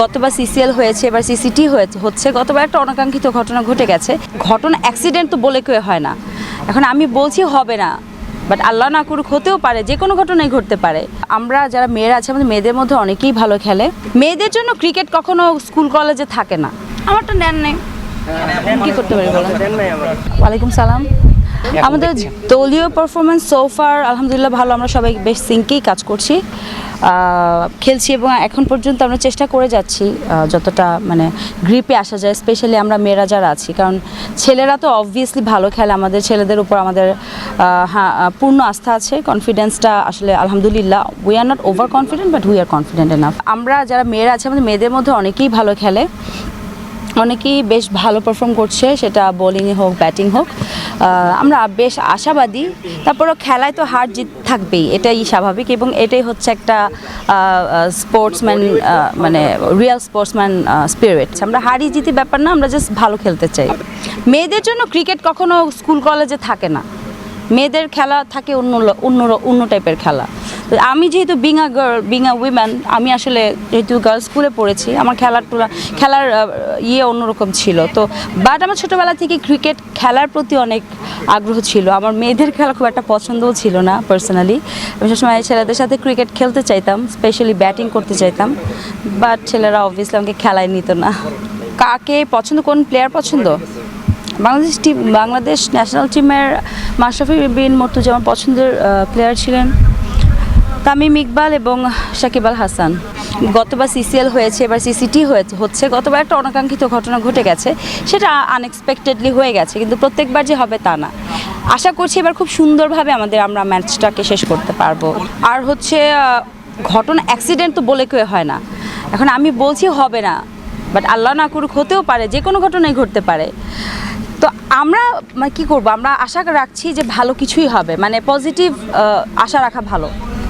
গতবার সিসিএল হয়েছে, এবার সিসিটি হচ্ছে। গতবার একটা অনাকাঙ্ক্ষিত ঘটনা ঘটে গেছে। ঘটনা অ্যাক্সিডেন্ট তো বলে কেউ হয় না। এখন আমি বলছি হবে না। বাট আল্লাহ না করুক, হতেও পারে, যে কোনো ঘটনাই ঘটতে পারে। আমরা যারা মেয়েরা আছে, আমাদের মেয়েদের মধ্যে অনেকেই ভালো খেলে। মেয়েদের জন্য ক্রিকেট কখনো স্কুল কলেজে থাকে না। আমারটা নেন নেই। কি করতে পারি ওয়ালাইকুম সালাম। আমাদের দলীয় পারফরমেন্স সোফার আলহামদুলিল্লাহ ভালো। আমরা সবাই বেশ সিঙ্কেই কাজ করছি। খেলছি এবং এখন পর্যন্ত আমরা চেষ্টা করে যাচ্ছি যতটা মানে গ্রিপে আসা যায় স্পেশালি আমরা মেয়েরা যারা আছি। কারণ ছেলেরা তো অবভিয়াসলি ভালো খেলে, আমাদের ছেলেদের উপর আমাদের হ্যাঁ পূর্ণ আস্থা আছে কনফিডেন্সটা আসলে আলহামদুলিল্লাহ we are not over confident but we are confident enough আমরা যারা মেয়েরা আছে, আমাদের মেয়েদের মধ্যে অনেকেই ভালো খেলে। অনেকেই বেশ ভালো পারফর্ম করছে, সেটা বোলিংয়ে হোক ব্যাটিং হোক। আমরা বেশ আশাবাদী। তারপরও খেলায় তো হার জিত থাকবেই, এটাই স্বাভাবিক এবং এটাই হচ্ছে একটা স্পোর্টসম্যান মানে রিয়েল স্পোর্টসম্যান স্পিরিট আমরা হারি জিতি ব্যাপার না, আমরা জাস্ট ভালো খেলতে চাই। মেয়েদের জন্য ক্রিকেট কখনো স্কুল কলেজে থাকে না। মেয়েদের খেলা থাকে অন্য অন্য অন্য টাইপের খেলা। আমি যেহেতু being a girl being a woman আমি আসলে যেহেতু গার্লস স্কুলে পড়েছি, আমার খেলার টুলা খেলার ইয়ে অন্যরকম ছিল। তো বাট আমার ছোটোবেলা থেকে ক্রিকেট খেলার প্রতি অনেক আগ্রহ ছিল। আমার মেয়েদের খেলা খুব একটা পছন্দও ছিল না পার্সোনালি আমি সবসময় ছেলেদের সাথে ক্রিকেট খেলতে চাইতাম স্পেশালি ব্যাটিং করতে চাইতাম বাট ছেলেরা অবভিয়াসলি আমাকে খেলায় নিত না। কাকে পছন্দ, কোন প্লেয়ার পছন্দ? বাংলাদেশ টিম বাংলাদেশ ন্যাশনাল টিমের মাশরাফি বিন মর্তুজা আমার পছন্দের প্লেয়ার ছিলেন। তামিম ইকবাল এবং সাকিব আল হাসান। গতবার সিসিএল হয়েছে, এবার সিসিটি হয়েছে হচ্ছে। গতবার একটা অনাকাঙ্ক্ষিত ঘটনা ঘটে গেছে। সেটা আনএক্সপেক্টেডলি হয়ে গেছে, কিন্তু প্রত্যেকবার যে হবে তা না। আশা করছি এবার খুব সুন্দরভাবে আমাদের আমরা ম্যাচটাকে শেষ করতে পারব। আর হচ্ছে ঘটনা অ্যাক্সিডেন্ট তো বলে কেউ হয় না। এখন আমি বলছি হবে না বাট আল্লাহ না করুক হতেও পারে, যে কোনো ঘটনাই ঘটতে পারে। তো আমরা মানে কী করব? আমরা আশা রাখছি যে ভালো কিছুই হবে। মানে পজিটিভ আশা রাখা ভালো।